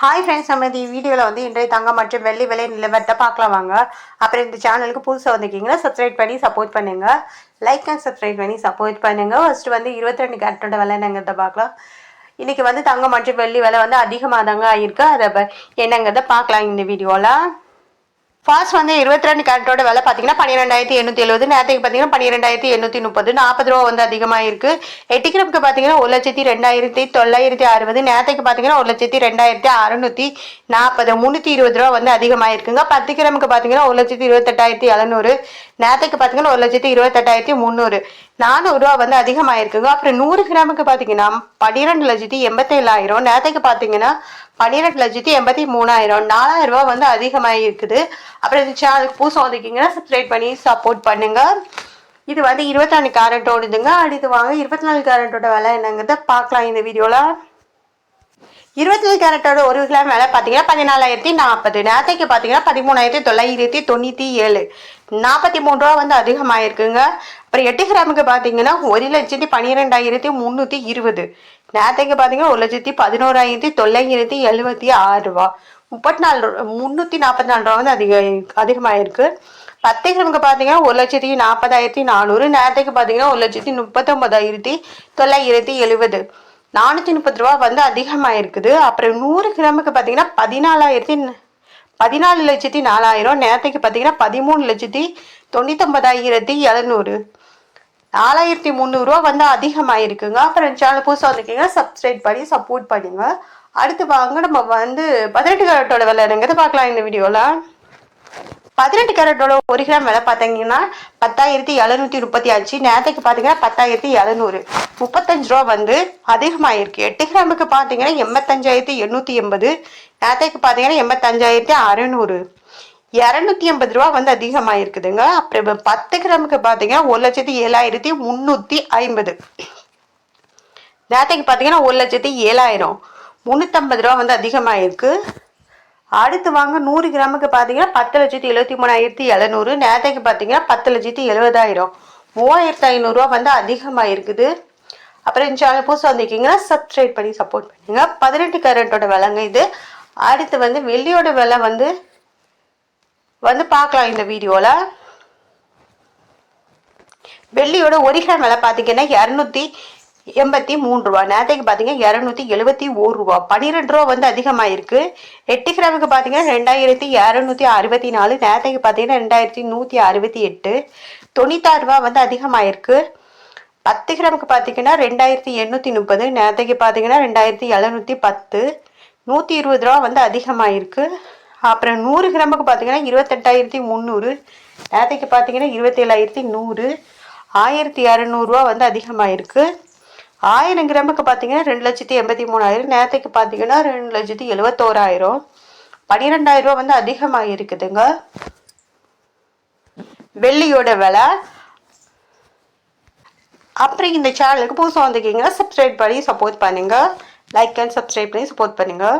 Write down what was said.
Hi friends நம்ம இந்த வீடியோவில் வந்து இன்றைய தங்கம் மற்றும் வெள்ளி விலை நிலவரத்தை பார்க்கலாம் வாங்க. அப்புறம் இந்த சேனலுக்கு புதுசாக வந்திருக்கீங்கன்னா சப்ஸ்கிரைப் பண்ணி சப்போர்ட் பண்ணுங்கள் லைக் அண்ட் சப்ஸ்கிரைப் பண்ணி சப்போர்ட் பண்ணுங்கள் ஃபஸ்ட்டு வந்து இருபத்தி ரெண்டு கேரட்டோட விலை என்னங்கிறத பார்க்கலாம். இன்றைக்கி வந்து தங்கம் மற்றும் வெள்ளி விலை வந்து அதிகமாக தாங்க ஆயிருக்கு. அதை என்னங்கிறத பார்க்கலாம் இந்த வீடியோவில் ஃபாஸ்ட் வந்து இருபத்தி ரெண்டு கேரட்டோட விலை பார்த்தீங்கன்னா பன்னிரெண்டாயிரத்தி எண்ணூற்றி எழுபது நேரத்துக்கு பார்த்தீங்கன்னா பன்னிரெண்டாயிரத்தி எண்ணூற்றி முப்பது நாற்பது ரூபா வந்து அதிகமாக இருக்கு. எட்டு கிராமுக்கு பார்த்தீங்கன்னா ஒரு லட்சத்தி ரெண்டாயிரத்தி தொள்ளாயிரத்தி அறுபது நேரத்துக்கு பார்த்தீங்கன்னா ஒரு லட்சத்தி ரெண்டாயிரத்தி அறுநூத்தி நாற்பது முந்நூற்றி இருபது ரூபா வந்து அதிகமாக இருக்குங்க. பத்து கிராமுக்கு பார்த்தீங்கன்னா ஒரு லட்சத்தி இருபத்தெட்டாயிரத்தி எழுநூறு நேரத்துக்கு பார்த்தீங்கன்னா ஒரு லட்சத்தி இருபத்தெட்டாயிரத்தி முந்நூறு. நானூறுரூவா வந்து அதிகமாயிருக்குங்க அப்புறம் நூறு கிராமுக்கு பார்த்தீங்கன்னா பன்னிரெண்டு லட்சத்தி எண்பத்தேழாயிரம். நேரத்துக்கு பார்த்தீங்கன்னா பன்னிரெண்டு லட்சத்தி எண்பத்தி மூணாயிரம். நாலாயிரம் ரூபா வந்து அதிகமாக இருக்குது அப்புறம் இந்த சேனலுக்கு பூசம் வந்திருக்கீங்கன்னா சப்ஸ்கிரைப் பண்ணி சப்போர்ட் பண்ணுங்க. இது வந்து இருபத்தி நாலு கேரட்டோடுதுங்க அடுத்து வாங்க இருபத்தி நாலு கேரட்டோட விலை என்னங்கிறத பார்க்கலாம் இந்த வீடியோவில் இருபத்தி நாலு கேரட்டோட ஒரு கிராம் விலை பார்த்தீங்கன்னா பதினாலாயிரத்தி நாற்பது நேரத்தைக்கு பார்த்தீங்கன்னா பதிமூணாயிரத்தி தொள்ளாயிரத்தி தொண்ணூற்றி ஏழு. நாற்பத்தி மூணு ரூபா வந்து அதிகமாயிருக்குங்க. அப்புறம் எட்டு கிராமுக்கு பார்த்தீங்கன்னா ஒரு லட்சத்தி பன்னிரெண்டாயிரத்தி முந்நூற்றி இருபது. நேரத்துக்கு பார்த்தீங்கன்னா ஒரு லட்சத்தி பதினோராயிரத்தி தொள்ளாயிரத்தி எழுபத்தி ஆறு ரூபா. முப்பத்தி நாலு முந்நூற்றி நாற்பத்தி நாலு ரூபா வந்து அதிக அதிகமாயிருக்கு. பத்து கிராமுக்கு பார்த்தீங்கன்னா ஒரு லட்சத்தி நாற்பதாயிரத்தி நானூறு. நேரத்துக்கு பார்த்தீங்கன்னா ஒரு லட்சத்தி முப்பத்தொம்பதாயிரத்தி தொள்ளாயிரத்தி எழுபது நானூற்றி முப்பது ரூபா வந்து அதிகமாக இருக்குது அப்புறம் நூறு கிராமுக்கு பார்த்தீங்கன்னா பதினாலாயிரத்தி பதினாலு லட்சத்தி நாலாயிரம். நேரத்துக்கு பார்த்தீங்கன்னா பதிமூணு லட்சத்தி தொண்ணூத்தொம்பதாயிரத்தி எழுநூறு. நாலாயிரத்தி முந்நூறுரூவா வந்து அதிகமாயிருக்குங்க. அப்புறம் சேனல் புதுசாக வந்திருக்கீங்க சப்ஸ்கிரைப் பண்ணி சப்போர்ட் பண்ணுங்க. அடுத்து வாங்க நம்ம வந்து பதினெட்டு கரட்டோட விலை என்னங்கிறத பார்க்கலாம் இந்த வீடியோவில் பதினெட்டு கேரட்டோட ஒரு கிராம் விலை பார்த்தீங்கன்னா பத்தாயிரத்தி எழுநூத்தி முப்பத்தி அஞ்சு. நேரத்துக்கு பார்த்தீங்கன்னா பத்தாயிரத்தி எழுநூறு. முப்பத்தஞ்சு ரூபா வந்து அதிகமாயிருக்கு. எட்டு கிராமுக்கு பார்த்தீங்கன்னா எண்பத்தஞ்சாயிரத்தி எண்ணூற்றி எண்பது. நேரத்துக்கு பார்த்தீங்கன்னா எண்பத்தஞ்சாயிரத்தி அறநூறு. இரநூத்தி எண்பது ரூபா வந்து அதிகமாயிருக்குதுங்க. அப்புறம் பத்து கிராமுக்கு பார்த்தீங்கன்னா ஒரு லட்சத்தி ஏழாயிரத்தி முந்நூற்றி ஐம்பது. நேரத்துக்கு பார்த்தீங்கன்னா ஒரு லட்சத்தி ஏழாயிரம். முந்நூற்றம்பது ரூபா வந்து அதிகமாயிருக்கு. அடுத்து வாங்க நூறு கிராமுக்கு பார்த்தீங்கன்னா பத்து லட்சத்தி எழுபத்தி மூணாயிரத்தி எழுநூறு. நேரத்துக்கு பார்த்தீங்கன்னா பத்து லட்சத்தி எழுபதாயிரம் மூவாயிரத்து ஐநூறுரூவா வந்து அதிகமாக இருக்குது அப்புறம் இந்த சேனல் புதுசாக வந்திருக்கீங்கன்னா சப்ஸ்கிரைப் பண்ணி சப்போர்ட் பண்ணுங்க. பதினெட்டு கேரட்டோட விலைங்க இது. அடுத்து வந்து வெள்ளியோட விலை வந்து வந்து பார்க்கலாம் இந்த வீடியோவில் வெள்ளியோட ஒரு கிராம் விலை பார்த்தீங்கன்னா இரநூத்தி எண்பத்தி மூணு ரூபா. நேரத்துக்கு பார்த்தீங்கன்னா இரநூத்தி எழுபத்தி ஒரு ரூபா. பன்னிரெண்டு ரூபா வந்து அதிகமாக இருக்கு எட்டு கிராமுக்கு பார்த்தீங்கன்னா ரெண்டாயிரத்தி இரநூத்தி அறுபத்தி நாலு. நேரத்துக்கு பார்த்தீங்கன்னா ரெண்டாயிரத்தி நூற்றி அறுபத்தி எட்டு. தொண்ணூத்தாறு ரூபா வந்து அதிகமாக இருக்கு பத்து கிராமுக்கு பார்த்தீங்கன்னா ரெண்டாயிரத்தி எண்ணூற்றி முப்பது. நேரத்துக்கு பார்த்தீங்கன்னா ரெண்டாயிரத்தி எழுநூற்றி பத்து. நூற்றி இருபது ரூபா வந்து அதிகமாக இருக்கு அப்புறம் நூறு கிராமுக்கு பார்த்தீங்கன்னா இருபத்தெட்டாயிரத்தி முந்நூறு. நேரத்துக்கு பார்த்தீங்கன்னா இருபத்தேழாயிரத்தி நூறு. ஆயிரத்தி இரநூறுவா வந்து அதிகமாக இருக்குது ஆயிரம் கிராமுக்கு பார்த்தீங்கன்னா ரெண்டு லட்சத்தி எண்பத்தி மூணாயிரம். நேரத்துக்கு பார்த்தீங்கன்னா ரெண்டு லட்சத்தி எழுவத்தோராயிரம். பன்னிரெண்டாயிரம் ரூபா வந்து அதிகமாக இருக்குதுங்க. வெள்ளியோட விலை. அப்புறம் இந்த சேனலுக்கு புதுசாக வந்திருக்கீங்க சப்ஸ்கிரைப் பண்ணி சப்போர்ட் பண்ணுங்கள் லைக் அண்ட் சப்ஸ்கிரைப் பண்ணி சப்போர்ட் பண்ணுங்கள்